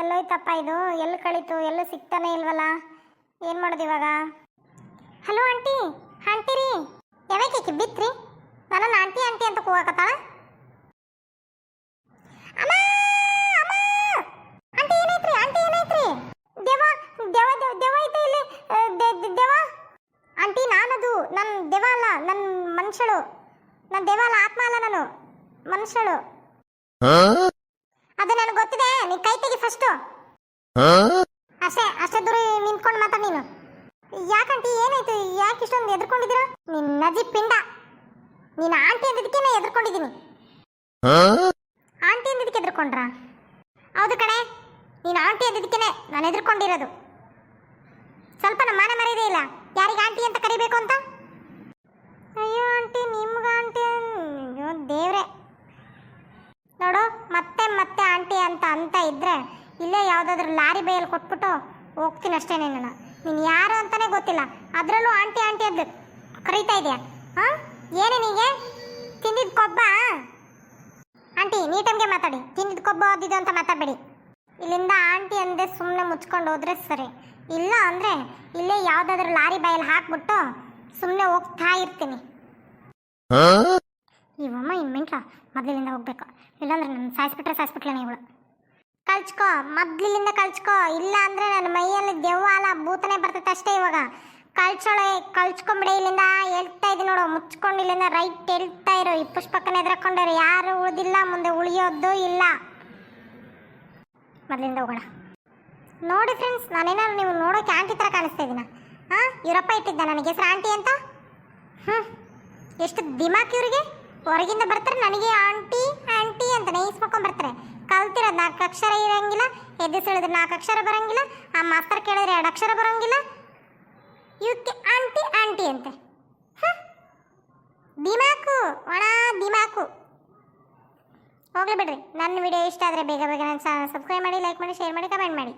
ಎಲ್ಲೋಯ್ತಪ್ಪ ಇದು? ಎಲ್ಲಿ ಕಳೀತು? ಎಲ್ಲೂ ಸಿಗ್ತಾನೆ ಇಲ್ವಲ್ಲ? ಏನು ಮಾಡೋದು ಇವಾಗ? ಹಲೋ ಆಂಟಿ ಆಂಟಿ ರೀ. ಯಾವಾಗ ಬಿತ್ರಿ? ನನ್ನ ಆಂಟಿ ಆಂಟಿ ಅಂತ ಕೂಗಾಕತ್ತಾಳ ಆಂಟಿ ನಾನದು ನನ್ನ ದೇವ ಅಲ್ಲ ನನ್ನ ಮನುಷ್ಯಳು ನನ್ನ ದೇವ ಅಲ್ಲ, ಆತ್ಮ ಅಲ್ಲ ನಾನು. ಮನುಷ್ಯಳು ಅದು ನನಗೆ ಗೊತ್ತಿದೆ ನೀ ಕೈ ತೆಗಿ ಫಸ್ಟ್ ಅಷ್ಟೇ ಅಷ್ಟೇ ದೂರ ನಿಂತ್ಕೊಂಡು ಮಾತಾಡ ನೀನು. ಯಾಕಂಟಿ ಏನಾಯ್ತು? ಯಾಕೆ ಇಷ್ಟೊಂದು ಎದ್ಕೊಂಡಿದ್ದೀರ ನಿನ್ನ ನದಿ ಪಿಂಡ. ನೀನು ಆಂಟಿ ಅಂದಿದ್ದಕ್ಕೆ ನಾ ಎದ್ಕೊಂಡಿದ್ದೀನಿ ಆಂಟಿ ಅಂದಿದ್ದಕ್ಕೆ ಎದ್ಕೊಂಡ್ರ ಹೌದು ಕಣೆ ನೀನು ಆಂಟಿ ಅಂದಿದ್ದಕ್ಕೆ ನಾನು ಎದ್ಕೊಂಡಿರೋದು ನೋಡು, ಮತ್ತೆ ಮತ್ತೆ ಆಂಟಿ ಅಂತ ಅಂತ ಇದ್ರೆ ಇಲ್ಲೇ ಯಾವುದಾದ್ರೂ ಲಾರಿ ಬೈಯಲ್ಲಿ ಕೊಟ್ಬಿಟ್ಟು ಹೋಗ್ತೀನಿ ಅಷ್ಟೇ ನಾನು. ನೀನು ಯಾರು ಅಂತಾನೆ ಗೊತ್ತಿಲ್ಲ. ಅದರಲ್ಲೂ ಆಂಟಿ ಆಂಟಿ ಅದ್ದು ಕರೀತಾ ಇದೆಯಾ? ಹಾ? ಏನೇ ನೀಗೆ? ತಿಂದಿದ್ದು ಕೊಬ್ಬ? ಆಂಟಿ ನೀಟಮ್ಗೆ ಮಾತಾಡಿ. ತಿಂದಿದ್ದು ಕೊಬ್ಬ ಓದಿದ್ದು ಅಂತ ಮಾತಾಡಬೇಡಿ. ಇಲ್ಲಿಂದ ಆಂಟಿ ಅಂದೆ ಸುಮ್ಮನೆ ಮುಚ್ಕೊಂಡು ಹೋದ್ರೆ ಸರಿ. ಇಲ್ಲ ಅಂದರೆ ಇಲ್ಲೇ ಯಾವುದಾದ್ರೂ ಲಾರಿ ಬಾಯಲ್ಲಿ ಹಾಕ್ಬಿಟ್ಟು ಸುಮ್ಮನೆ ಹೋಗ್ತಾ ಇರ್ತೀನಿ. ಸಾಯಿಸ್ಬಿಟ್ರೆ ಸಾಯಿಸ್ಬಿಟ್ಲೇನೆ ಇವಳು ಕಲ್ಚ್ಕೋ, ಮೊದ್ಲಿಂದ ಕಲ್ಚ್ಕೋ. ಇಲ್ಲ ಅಂದ್ರೆ ನನ್ನ ಮೈಯಲ್ಲಿ ದೆವ್ವ ಅಲ್ಲ ಭೂತನೇ ಬರ್ತೈತೆ ಅಷ್ಟೇ ಇವಾಗ. ಕಳ್ಚೋಳೆ, ಕಳ್ಚ್ಕೊಂಬಿಡಿ ಇಲ್ಲಿಂದ. ಹೇಳ್ತಾ ಇದ್ದೀನಿ ನೋಡು, ಮುಚ್ಕೊಂಡು ಇಲ್ಲಿಂದ ರೈಟ್ ಹೇಳ್ತಾ ಇರೋ. ಈ ಪುಷ್ಪಕ್ಕನ ಎದ್ರಕೊಂಡವ್ರು ಯಾರು ಉಳಿದಿಲ್ಲ, ಮುಂದೆ ಉಳಿಯೋದು ಇಲ್ಲ. ಮೊದಲಿಂದ ಹೋಗೋಣ. ನೋಡಿ ಫ್ರೆಂಡ್ಸ್ ನಾನೇನಾದ್ರು ನೀವು ನೋಡೋಕೆ ಆಂಟಿ ಥರ ಕಾಣಿಸ್ತಾ ಇದ್ದೀನ? ಹಾಂ ಇವರಪ್ಪ ಇಟ್ಟಿದ್ದ ನನಗೆ. ಹೆಸರು ಆಂಟಿ ಅಂತ? ಹ್ಞೂ ಎಷ್ಟು ದಿಮಾಕ್ ಇವರಿಗೆ ಹೊರಗಿಂದ ಬರ್ತಾರೆ ನನಗೆ ಆಂಟಿ. ಅಂತ ನೈಸ್ಮಕ್ಕೊಂಡ್ ಬರ್ತಾರೆ. ಕಲ್ತಿರೋದು ನಾಲ್ಕು ಅಕ್ಷರ ಇರಂಗಿಲ್ಲ ಎದ್ದು ಹೇಳಿದ್ರೆ ನಾಲ್ಕು ಅಕ್ಷರ ಬರಂಗಿಲ್ಲ, ಆ ಮಾಸ್ತರ್ ಕೇಳಿದ್ರೆ ಎರಡು ಅಕ್ಷರ ಬರಂಗಿಲ್ಲ. ಇವಕ್ಕೆ ಆಂಟಿ ಆಂಟಿ ಅಂತೆ. ದಿಮಾಕು, ಒಣ ದಿಮಾಕು. ಹೋಗ್ಲಿ ಬಿಡ್ರಿ, ನನ್ನ ವಿಡಿಯೋ ಇಷ್ಟ ಆದರೆ ಬೇಗ ಬೇಗ ನನ್ನ ಸಬ್ಸ್ಕ್ರೈಬ್ ಮಾಡಿ, ಲೈಕ್ ಮಾಡಿ, ಶೇರ್ ಮಾಡಿ, ಕಮೆಂಟ್ ಮಾಡಿ.